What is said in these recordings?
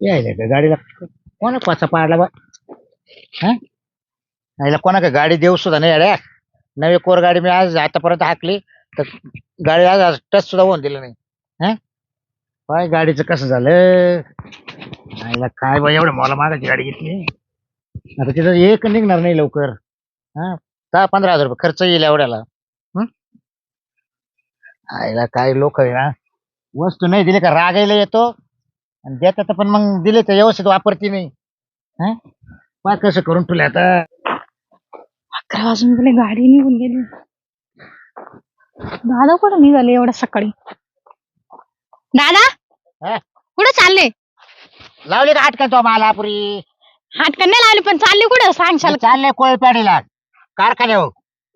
यायला का गाडीला कोणा पाचा पाडला बा? हा? यायला कोणा का गाडी देऊ सुद्धा नाही अड्या नवी कोर गाडी मी आज आतापर्यंत हाकली तर गाडी आज आज टच सुद्धा होऊन दिलं नाही. हा? काय गाडीचं कसं झालं? यायला काय बा एवढं मला मागायची गाडी घेतली आता तिथं एक निघणार नाही लवकर. हा? दहा पंधरा हजार रुपये खर्च येईल एवढ्याला. आयला आईला काय लोक आहे ना वस्तू नाही दिली का रागायला येतो. आणि देतात तर पण मग दिले तर व्यवस्थित वापरती नाही हा? कसं करून तुला आता? अकरा वाजून गेले गाडी निघून गेली. दादा कुठं निघाले एवढ्या सकाळी? दादा? हा? कुठं चालले? लावली का आटका तो मला पुरी हाटकन नाही लावले पण चालले कुठं? सांगशाल चालले कोळप्याडीला. कारखान्यावर.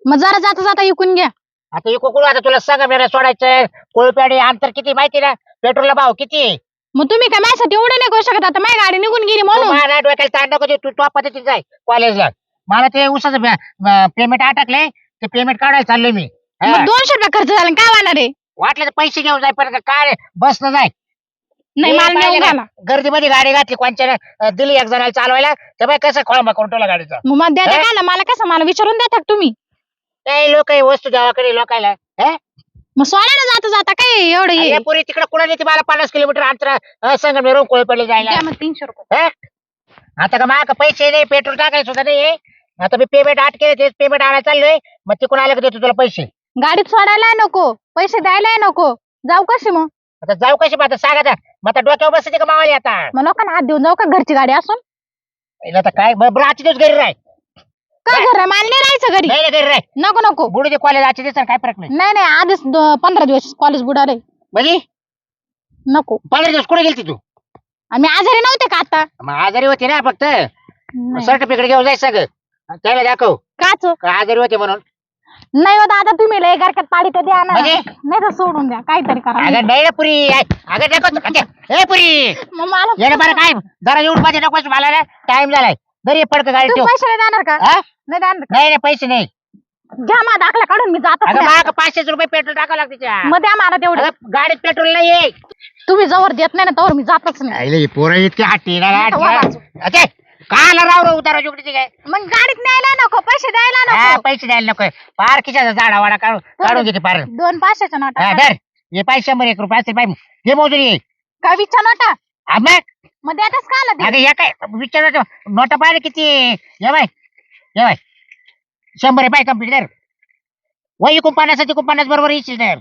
मग जरा जाता जाता इकून घ्या. आता इको कुठं? आता तुला सांगा मेरा सोडायचं कोळप्याडी अंतर किती माहिती ना? पेट्रोलला भाव किती मग तुम्ही काय माझ्यासाठी एवढं नाही करू शकत? आता माझी गाडी निघून गेली तू म्हणून. मला डोक्याला ताण नको देऊ, तू तो पद्धतीत जाय. कॉलेजला मला ते उसाचं पेमेंट अटकले. ते पेमेंट काढायला चाललोय मी. हा. मग दोनशे रुपये खर्च झाला काय वाहणार आहे? वाटलं तर पैसे घेऊन जाय पण काय बस न जाय. नाही हे मला पाहिलं नेऊन का? घाला गर्दीमध्ये गाडी घातली कोणच्या दिली एक जणाला चालवायला. तर बाई कसं खोळंबा करून ठेवला गाडीचा? मग मला द्या हे? काय ना? मला कसं मला विचारून देता का तुम्ही. काही लोक वस्तू गावाकडे लोकायला? हे? मग जाता जाता काय एवढं हे? अरे पुरी तिकडे मला पन्नास किलोमीटर अंतर संगमेरून कोळपडले जायला. द्या मग तीनशे रुपये. हे? आता का माग पैसे नाही पेट्रोल टाकायचं सुद्धा नाही आता मी पेमेंट आठ केले तेच पेमेंट आणायला चाललोय मग तिकडून आलं का देतो तुला पैसे? गाडीत सोडायला नको पैसे द्यायला नको. जाऊ कशी मग? आता जाऊ कशी मग? आता सांग आता. मग आता डोक्यावर बसते का मावाली आता? मग लोकांना हात देऊन जाऊ का घरची गाडी असून? हिला आता काय? बरं बरं, आजचे दिवस घरी राह काय घर? मला नाही राहायचं घरी. नाही नाही, घरी राह. नको नको. बुडी दे कॉलेज आजचे दिवस काय फरक नाही. नाही नाही आधीच द- पंधरा दिवस कॉलेज बुडाले म्हणजे? नको. पंधरा दिवस कुठे गेलती तू? आम्ही आजारी नव्हते का आता? मग आजारी होती ना फक्त. नाही. सर्टिफिकेट घेऊन जाय सगळं. त्याला दाखव. काच? का आजारी होते म्हणून? नाही होत आता तुम्ही लय गारक्यात पाडी तर द्या ना. म्हणजे? नाही तर सोडून द्या. काहीतरी करा. अगं नाही पुरी. अगं नको. ए पुरी. मग मला बरं काय? जरा येऊन पाहिजे नको. मला टाइम झालाय. घरी पडक गाडी तुम्ही ठेव. देणार का? हा? नाही देणार का? नाही नाही पैसे नाही. घ्या मा दाखला काढून मी अगं. माग पाचशेच रुपये पेट्रोल टाकावं लागते त्या. मग द्या मला तेवढं. अगं, गाडीत पेट्रोल नाही तुम्ही जवळ देत नाही ना तवर मी जातच नाही. पोरं इतकी हट्टी ना नाही तर वा बाजू. काला राव राव उतारा जुगडीची काय? मग गाडीत न्यायला नको पैसे द्यायला हा, नको. पैसे द्यायला नको. पार खिशाचा झाडा वाडा काढून काढून घेते पार. दोन पाचशेच्या हा, नोटा धर. हे पाचशे शंभर एक रुपये असेल पाहिजे हे मोजून ये. काय विचार नोटा. हा, मग? मग देतच का आला अगं या काय? विचार नोटा पाहिजे किती? ये बाय. ये बाय शंभर आहे पाय कम्प्युटर वय इकून पन्नास तिकून पन्नास बरोबर येशील तर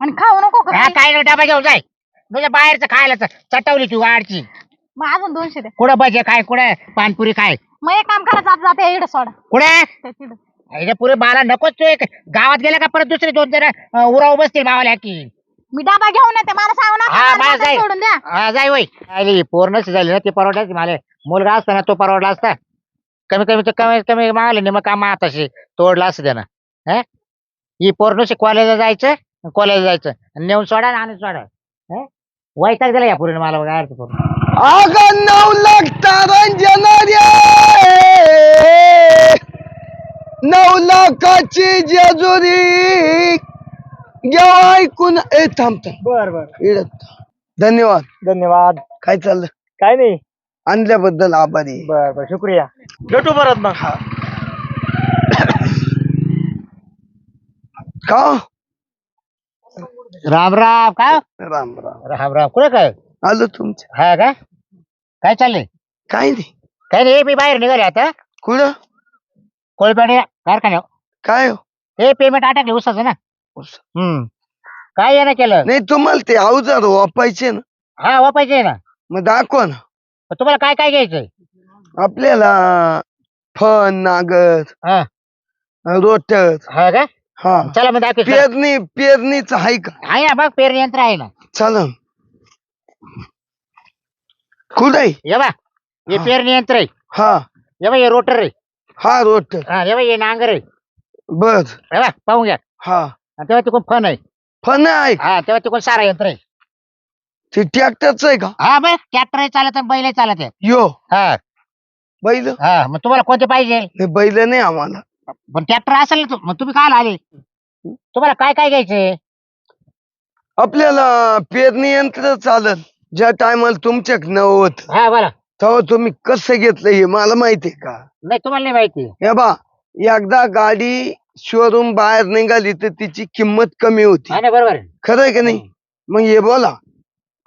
आणि खाऊ नको का हा काही? काय नाही डबा घेऊन जाय. तुझ्या बाहेरचं खायला च- चटवली तू गाडची मग अजून दोनशे द्या कुठं भजे काय कुठं पानपुरी काय मग एक काम करा जात जाते इकडे सोडा. कुठे? ते तिथं. अरे पुरे मला नकोच तू एक. गावात गेला का परत दुसरे दोन जण उराव बसतील मावाल्या की मी डबा घेऊन येते मला सांगू नका हा, मला मला. सोडून द्या. हा, जाय वय. अरे पोरणच झाली ना ते परवडायचं मला. मुलगा असता ना तो परवडला असता. कमी कमी तर कमी कमी मागले नाही मग काम आताशी तोडला असं त्यानं. हा? ही पोरणशी कॉलेजला जायचं कॉलेजला जायचं. आणि नेऊन सोडा आणि आणून सोडा. हा? वैताग दिला या पुरीने मला बघा अर्थ करून. नऊ लाख तारांजना रे नऊ लाखाची जेजुरी जेव्हा ऐकून. ए थांब थांब. बर बर. धन्यवाद. धन्यवाद. काय चाललं? काय नाही. आणल्याबद्दल आभारी बर बर शुक्रिया. भेटू परत मग. का राम राम काय राम राम. राम राम. कुठे काय? आलो तुमच्या. हा का? काय चाललंय? काय नाही. काय नाही मी बाहेर निघाले आता. कुठं? कोळपेडे कारखान्या काय हो? हे पेमेंट अटकले उसाचं ना. उस. हम्म. काय येणं केलं? नाही तुम्हाला ते अवजार वापायचे ना. हा वापायचे ना. मग दाखवा ना. मग तुम्हाला काय काय घ्यायचंय? आपल्याला फन नागर हा. रोटर हा का? हा. चला मग दाखव पेरणी पेरणीच आहे का? आहे ना बघ पेरणी यंत्र आहे ना. चला. कुठं आहे? ये बा. हे हा. पेरणी यंत्र आहे. हा. ये बा हे रोटर आहे. हा रोटर. हा हे बा हे नांगर आहे. बर. हे बा पाहून घ्या. हा. आणि तेव्हा तिकडून फन आहे. फन आहे. हा तेव्हा तिकडून सारा यंत्र आहे. ते ट्रॅक्टरच आहे का? हा बघ ट्रॅक्टर चालत आणि बैल चालत आहे. यो. हा. बैल? हा मग तुम्हाला कोणते पाहिजे? बैल नाही आम्हाला. पण ट्रॅक्टर असेल ना तु- मग तुम्ही काय आले? तुम्हाला काय काय घ्यायचंय? आपल्याला पेरणी यंत्र चालत ज्या टायमाला तुमच्याक नव्हत हा बोला. तेव्हा तुम्ही कसं घेतलं हे मला माहितीये का? नाही तुम्हाला नाही माहिती. हे बा एकदा गाडी शोरूम बाहेर निघाली तर तिची किंमत कमी होती. हा ना बरोबर आहे. खरंय का नाही? मग हे बोला.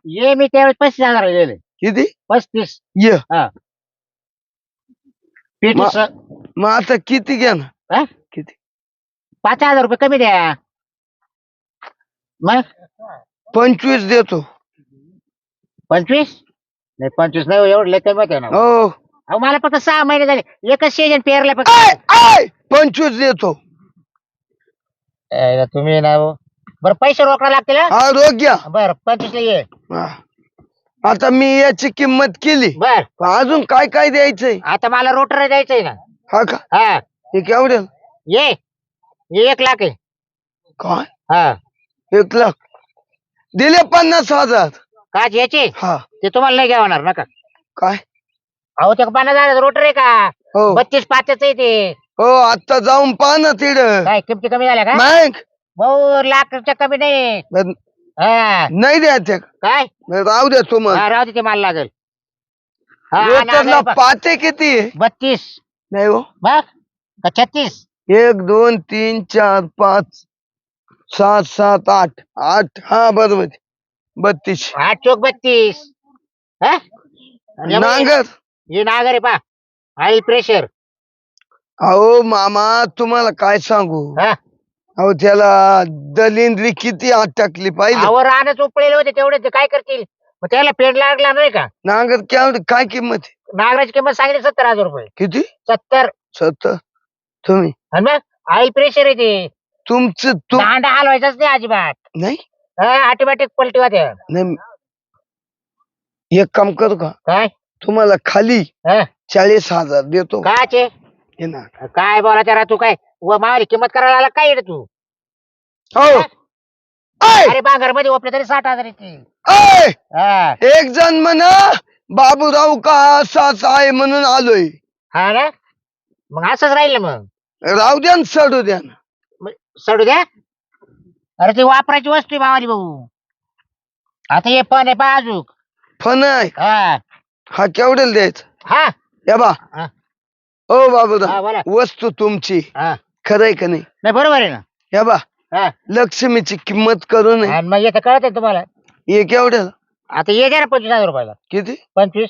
ये मी त्यावेळेस पस्तीस हजार गेले किती? पस्तीस. ये. मा- स- मग आता किती घ्या ना? हा? किती? पाच हजार रुपये कमी द्या. मग? पंचवीस देतो. पंचवीस? नाही पंचवीस नाही हो, एवढं लय कमी होते ना. हो. अहो मला फक्त सहा महिने झाले. एकच सीजन पेरला फक्त. आय, पंचवीस देतो. ए, तुम्ही ना हो. बरं पैसे रोकडा लागतील हा? बरं पंचवीस ला ये. हा. आता मी याची किंमत केली. बर. पण अजून काय काय द्यायचंय? आता मला रोटर द्यायचंय ना. हा का? हा. हे केवढ्या ये. ये एक लाख आहे. काय? हा. एक लाख. दिले पन्नास हजार. काच याचे? हा. ते तुम्हाला नाही घ्यावणार नका काय? अहो ते पन्नास हजार रोटर आहे का? हो. बत्तीस पाचच आहे ते. हो आता जाऊन पहा ना तिड काय किमती कमी झाल्या का? मग. भाऊ लाखच्या कमी नाही. हा. नाही द्यायचे का? काय? राहू द्या तुम्हाला. हा राहू दे ते मला लागेल. हा, रोटरला नागाई पा- पाते किती? आहे? बत्तीस. नाही हो. बघ का छत्तीस? एक दोन तीन चार पाच सात सात आठ. आठ हा बरोबर आहे. बत्तीस. आठ चोक बत्तीस. हा? आणि हे बघ, नांगर. हे नागर आहे पा ऑइल प्रेशर अहो मामा तुम्हाला काय सांगू? हा? अहो त्याला दलिंद्री किती आत टाकली पाहिजे आवर राहणं उपळेले होते तेवढे ते काय करतील? मग त्याला पेड लागला नाही का? नांगर काय किंमत आहे? नागराची किंमत सांगितली सत्तर हजार रुपये. किती? सत्तर. सत्तर? तुम्ही? आणि मग? ऑइल प्रेशर आहे ते. तुमचं तुम दांडा हलवायचाच नाही अजिबात. नाही? ऑटोमॅटिक पलटी होते नाही एक काम करू का? काय? तुम्हाला खाली हा? चाळीस हजार देतो. काचे? हे ना काय बोला त्याला तू काय? व मावाली किंमत करायला आला काय रे तू? हो. ऐ, अरे बांगरमध्ये ओपले तरी साठ हजार येतील. ऐ, हा. एक जण म्हणा बाबूराव का असाच आहे म्हणून आलोय. हा ना? मग असंच राहील ना मग. राहू द्या न सडू द्या ना. सोडू द्या? अरे ती वापरायची वस्तू आहे मावाली भाऊ. आता हे पण आहे अजूक फन आहे? हा. हा केवढ्याला द्यायचा? हा. या बा. हा. ओ हा, बाबूराव बोला. वस्तू तुमची. हा. खरंय का नाही? नाही बरोबर आहे ना. या बा. हा. लक्ष्मीची किंमत करू नये. आणि मग येतं कळत आहे तुम्हाला? हे केवढ्याला आता ये द्या ना पंचवीस हजार रुपयाला. किती? पंचवीस.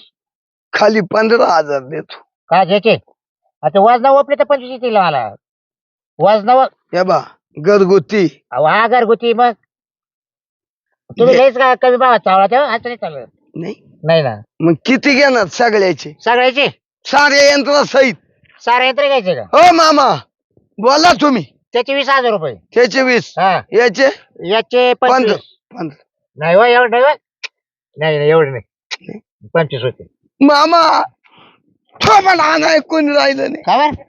खाली पंधरा हजार देतो. का घ्यायचे? आता वजना ओपले तर पंचवीस येतील मला वजना या बा घरगुती. हा घरगुती मग. तुम्ही लयच का कमी भावात चावला तेव्हा? असं नाही चालत नाही. नाही ना. मग किती घेणार सगळ्याचे? सगळ्याचे? सारे यंत्र सहित सारे यंत्र घ्यायचे का? हो मामा. बोला तुम्ही. त्याचे वीस हजार रुपये. त्याचे वीस. हा. याचे? याचे पंधरा पंचवीस. पंधरा. नाही हो एवढं नाही हो. नाही नाही एवढं नाही. पंचवीस होते. मामा तो मला नाही कोणी राहिलं नाही. का बर?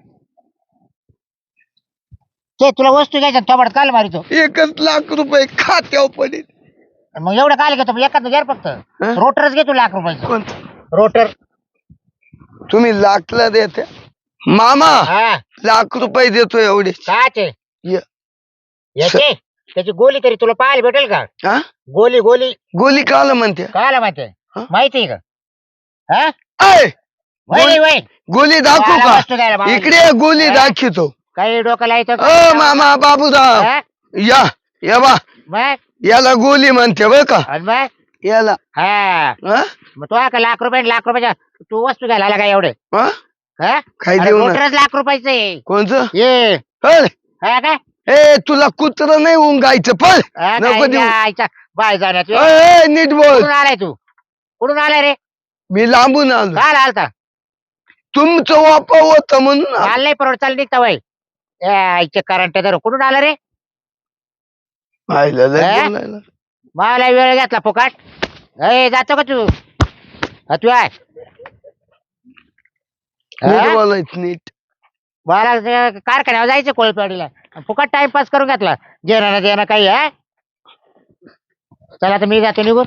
ते तुला वस्तू घ्यायच्या थोबडत काल मारितो. एकच लाख रुपये खात्यावर पडेल. मग एवढं काल घेतो एखाद घ्या फक्त. रोटरच घेतो लाख रुपयाचं. रोटर. तुम्ही लाखला देते. मामा हा. लाख रुपये देतो एवढे. काचे? य- याचे? त्याची गोली तरी तुला पाहायला भेटेल का? हा गोली गोली. गोली काल म्हणते. कायला माहिती हा? माहिती का? हा? ऐ, वय गोली- वय. गोली दाखवू मला का? वस्तू द्यायला बाबा. इकडे ये, गोली हा? दाखवतो. काही डोक्याला येतं अ मामा बाबूराव हा? या या बा. मग? याला गोली म्हणते बर का. मग? याला. हा. हा? मग तो का लाख रुपये लाख रुपयाच्या तू वस्तू घ्यायला आला का एवढे? हा? हा? काय देऊ ना? लाख रुपयाचं आहे. कोणचं? ये. हा काय? ए तुला कुत्र नाही उंगायचं पण हा, नको काय देऊ जायचा बाय जाण्यात ए, ए, नीट बोल. आलाय तू? कुठून आलाय रे? मी लांबून आलो. काल आलता. तुमचं वापर होत म्हणून आलो. काल नाही परवड चाल निघता वय आईचे करंट धर. कुठून आला रे? पाहिलं लय? बोलायला. मला वेळ घेतला फुकाट. ए जातो का तू? हा, तू आहे नीट? बोलायचं नीट. मला ते कारखान्यावर जायचं कोळपेवाडीला फुकट टाइमपास करून घेतला. जेणं ना देणं काही आहे? चला आता मी जातो निघून.